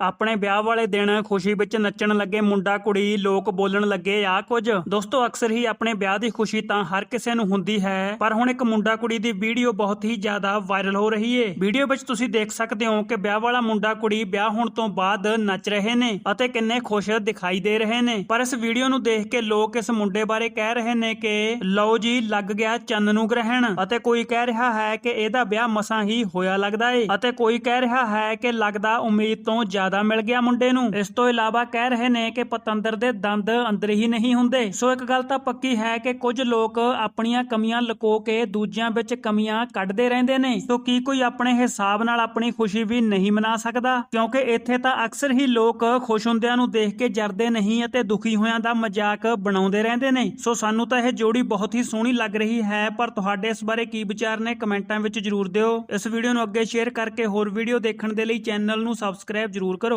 ਆਪਣੇ ਵਿਆਹ ਵਾਲੇ ਦਿਨ ਖੁਸ਼ੀ ਵਿੱਚ ਨੱਚਣ ਲੱਗੇ ਮੁੰਡਾ ਕੁੜੀ, ਲੋਕ ਬੋਲਣ ਲੱਗੇ ਆ ਕੁਝ। ਦੋਸਤੋ, ਅਕਸਰ ਹੀ ਆਪਣੇ ਵਿਆਹ ਦੀ ਖੁਸ਼ੀ ਤਾਂ ਹਰ ਕਿਸੇ ਨੂੰ ਹੁੰਦੀ ਹੈ, ਪਰ ਹੁਣ ਇੱਕ ਮੁੰਡਾ ਕੁੜੀ ਦੀ ਵੀਡੀਓ ਬਹੁਤ ਹੀ ਜ਼ਿਆਦਾ ਵਾਇਰਲ ਹੋ ਰਹੀ ਏ। ਵੀਡੀਓ ਵਿੱਚ ਤੁਸੀਂ ਦੇਖ ਸਕਦੇ ਹੋ ਕਿ ਵਿਆਹ ਵਾਲਾ ਮੁੰਡਾ ਕੁੜੀ ਵਿਆਹ ਹੋਣ ਤੋਂ ਬਾਅਦ ਨੱਚ ਰਹੇ ਨੇ ਅਤੇ ਕਿੰਨੇ ਖੁਸ਼ ਦਿਖਾਈ ਦੇ ਰਹੇ ਨੇ। ਪਰ ਇਸ ਵੀਡੀਓ ਨੂੰ ਦੇਖ ਕੇ ਲੋਕ ਇਸ ਮੁੰਡੇ ਬਾਰੇ ਕਹਿ ਰਹੇ ਨੇ ਕਿ, ਲਓ ਜੀ, ਲੱਗ ਗਿਆ ਚੰਨ ਨੂੰ ਗ੍ਰਹਿਣ। ਅਤੇ ਕੋਈ ਕਹਿ ਰਿਹਾ ਹੈ ਕਿ ਇਹਦਾ ਵਿਆਹ ਮਸਾਂ ਹੀ ਹੋਇਆ ਲੱਗਦਾ ਏ। ਅਤੇ ਕੋਈ ਕਹਿ ਰਿਹਾ ਹੈ ਕਿ ਲੱਗਦਾ ਉਮੀਦ ਤੋਂ ਜ਼ਿਆਦਾ ਮਿਲ ਗਿਆ ਮੁੰਡੇ ਨੂੰ। ਇਸ ਤੋਂ ਇਲਾਵਾ ਕਹਿ ਰਹੇ ਨੇ ਕਿ ਪਤੰਦਰ ਦੇ ਦੰਦ ਅੰਦਰ ਹੀ ਨਹੀਂ ਹੁੰਦੇ। ਸੋ ਇੱਕ ਗੱਲ ਤਾਂ ਪੱਕੀ ਹੈ ਕਿ ਕੁਝ ਲੋਕ ਆਪਣੀਆਂ ਕਮੀਆਂ ਲੁਕੋ ਕੇ ਦੂਜਿਆਂ ਵਿੱਚ ਕਮੀਆਂ ਕੱਢਦੇ ਰਹਿੰਦੇ ਨੇ। ਸੋ ਕੀ ਕੋਈ ਆਪਣੇ ਹਿਸਾਬ ਨਾਲ ਆਪਣੀ ਖੁਸ਼ੀ ਵੀ ਨਹੀਂ ਮਨਾ ਸਕਦਾ? ਕਿਉਂਕਿ ਇੱਥੇ ਤਾਂ ਅਕਸਰ ਹੀ ਲੋਕ ਖੁਸ਼ ਹੁੰਦਿਆਂ ਨੂੰ ਦੇਖ ਕੇ ਜਰਦੇ ਨਹੀਂ ਅਤੇ ਦੁਖੀ ਹੋਇਆਂ ਦਾ ਮਜ਼ਾਕ ਬਣਾਉਂਦੇ ਰਹਿੰਦੇ ਨੇ। ਸੋ ਸਾਨੂੰ ਤਾਂ ਇਹ ਜੋੜੀ ਬਹੁਤ ਹੀ ਸੋਹਣੀ ਲੱਗ ਰਹੀ ਹੈ, ਪਰ ਤੁਹਾਡੇ ਇਸ ਬਾਰੇ ਕੀ ਵਿਚਾਰ ਨੇ ਕਮੈਂਟਾਂ ਵਿੱਚ ਜਰੂਰ ਦਿਓ। ਇਸ ਵੀਡੀਓ ਨੂੰ ਅੱਗੇ ਸ਼ੇਅਰ ਕਰਕੇ ਹੋਰ ਵੀਡੀਓ ਦੇਖਣ ਦੇ ਲਈ ਚੈਨਲ ਨੂੰ ਸਬਸਕ੍ਰਾਈਬ ਜਰੂਰ got